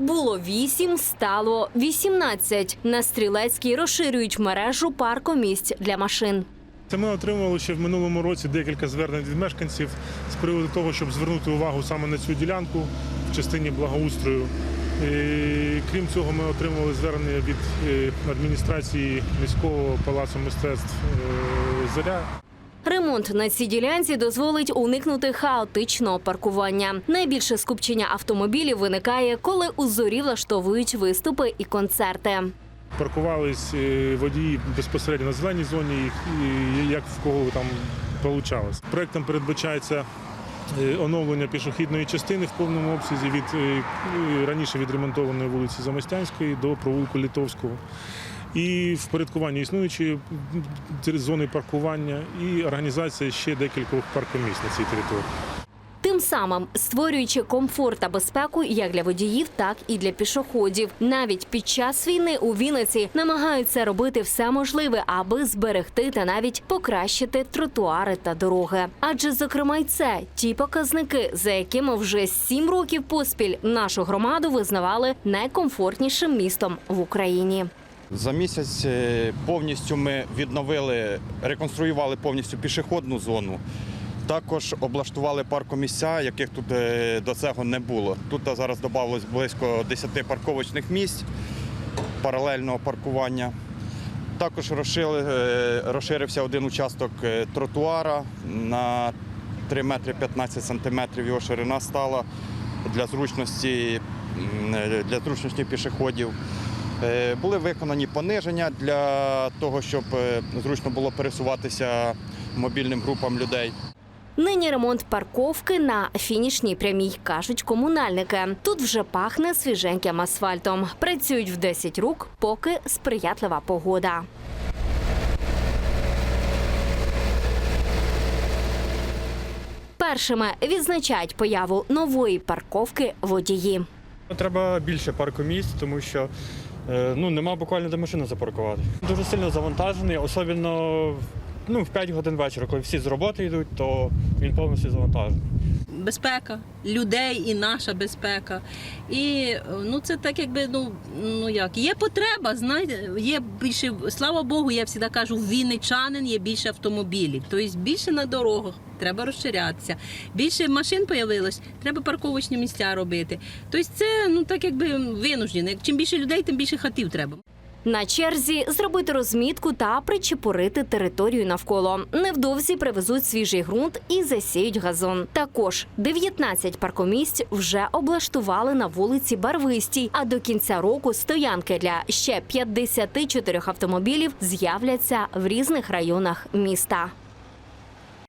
Було 8, стало 18. На Стрілецькій розширюють мережу паркомісць для машин. Це ми отримували ще в минулому році декілька звернень від мешканців з приводу того, щоб звернути увагу саме на цю ділянку в частині благоустрою. І, крім цього, ми отримували звернення від е, адміністрації міського палацу мистецтв е, Зоря. Ремонт на цій ділянці дозволить уникнути хаотичного паркування. Найбільше скупчення автомобілів виникає, коли у зорі влаштовують виступи і концерти. Паркувались е, водії безпосередньо на зеленій зоні, і- як в кого там получалось. Проектом передбачається е, оновлення пішохідної частини в повному обсязі від е, раніше відремонтованої вулиці Замостянської до провулку Літовського. І впорядкування існуючої зони паркування і організація ще декількох паркомісць на цій території. Тим самим створюючи комфорт та безпеку як для водіїв, так і для пішоходів. Навіть під час війни у Вінниці намагаються робити все можливе, аби зберегти та навіть покращити тротуари та дороги. Адже, зокрема, й це ті показники, за якими вже сім років поспіль нашу громаду визнавали найкомфортнішим містом в Україні. За місяць е, повністю ми відновили, реконструювали повністю пішохідну зону. Також облаштували паркомісця, яких тут е, до цього не було. Тут зараз додалось близько 10 парковочних місць паралельного паркування. Також е, розширився один участок е, тротуара на 3 метри 15 сантиметрів. Його ширина стала для зручності, е, для зручності пішоходів. Е, Були виконані пониження для того, щоб е, зручно було пересуватися мобільним групам людей. Нині ремонт парковки на фінішній прямій, кажуть комунальники. Тут вже пахне свіженьким асфальтом. Працюють в 10 рук, поки сприятлива погода. Першими відзначають появу нової парковки водії. Треба більше паркомісць, тому що ну, нема буквально де машину запаркувати. Дуже сильно завантажений, особливо ну, в 5 годин вечора, коли всі з роботи йдуть, то він повністю завантажений. Безпека людей і наша безпека. І ну це так, якби ну, ну як є потреба, знаєте, є більше, слава Богу, я завжди кажу, вінничанин є більше автомобілів. Тобто більше на дорогах треба розширятися. Більше машин появилось, треба парковочні місця робити. Тобто це ну так якби винуждено. Чим більше людей, тим більше хатів треба. На черзі зробити розмітку та причепурити територію навколо. Невдовзі привезуть свіжий ґрунт і засіють газон. Також 19 паркомісць вже облаштували на вулиці Барвистій. А до кінця року стоянки для ще 54 автомобілів з'являться в різних районах міста.